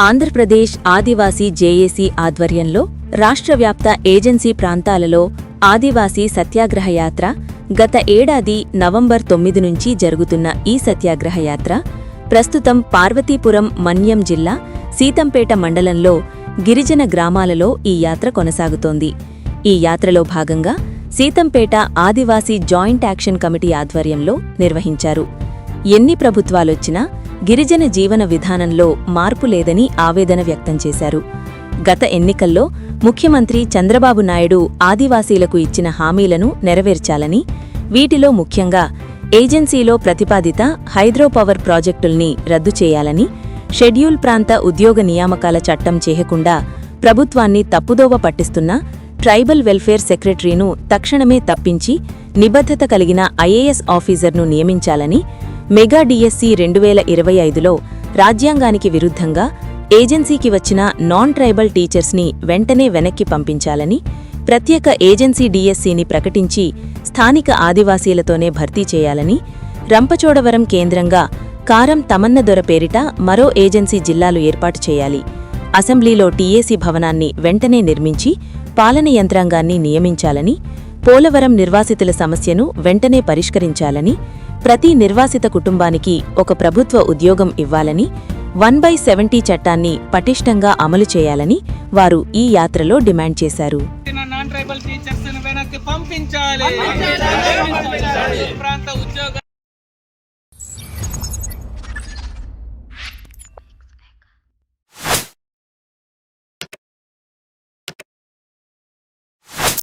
ఆంధ్రప్రదేశ్ ఆదివాసీ JAC ఆధ్వర్యంలో రాష్ట్ర వ్యాప్త ఏజెన్సీ ప్రాంతాలలో ఆదివాసీ సత్యాగ్రహ యాత్ర గత ఏడాది నవంబర్ తొమ్మిది నుంచి జరుగుతున్న ఈ సత్యాగ్రహ యాత్ర ప్రస్తుతం పార్వతీపురం మన్యం జిల్లా సీతంపేట మండలంలో గిరిజన గ్రామాలలో ఈ యాత్ర కొనసాగుతోంది. ఈ యాత్రలో భాగంగా Seethampeta Adivasi joint action committee ఆధ్వర్యంలో నిర్వహించారు. ఎన్ని ప్రభుత్వాలొచ్చినా గిరిజన జీవన విధానంలో మార్పు లేదని ఆవేదన వ్యక్తం చేశారు. గత ఎన్నికల్లో ముఖ్యమంత్రి చంద్రబాబు నాయుడు ఆదివాసీలకు ఇచ్చిన హామీలను నెరవేర్చాలని వీటిలో ముఖ్యంగా ఏజెన్సీలో ప్రతిపాదిత హైడ్రోపవర్ ప్రాజెక్టుల్ని రద్దు చేయాలని షెడ్యూల్ ప్రాంత ఉద్యోగ నియామకాల చట్టం చేయకుండా ప్రభుత్వాన్ని తప్పుదోవ పట్టిస్తున్న ట్రైబల్ వెల్ఫేర్ సెక్రటరీను తక్షణమే తప్పించి నిబద్ధత కలిగిన ఐఏఎస్ ఆఫీసర్ను నియమించాలని మెగా డిఎస్సి రెండు వేల ఇరవై ఐదులో రాజ్యాంగానికి విరుద్ధంగా ఏజెన్సీకి వచ్చిన నాన్ ట్రైబల్ టీచర్స్ని వెంటనే వెనక్కి పంపించాలని ప్రత్యేక ఏజెన్సీ డిఎస్సిని ప్రకటించి స్థానిక ఆదివాసీలతోనే భర్తీ చేయాలని రంపచోడవరం కేంద్రంగా కారం తమన్నదొర పేరిట మరో ఏజెన్సీ జిల్లాలు ఏర్పాటు చేయాలి. అసెంబ్లీలో టీఏసీ భవనాన్ని వెంటనే నిర్మించి పాలన యంత్రాంగాన్ని నియమించాలని పోలవరం నిర్వాసితుల సమస్యను వెంటనే పరిష్కరించాలని ప్రతి నిర్వాసిత కుటుంబానికి ఒక ప్రభుత్వ ఉద్యోగం ఇవ్వాలని వన్ బై సెవెంటీ చట్టాన్ని పటిష్టంగా అమలు చేయాలని వారు ఈ యాత్రలో డిమాండ్ చేశారు. ప్రాంత ఉద్యోగ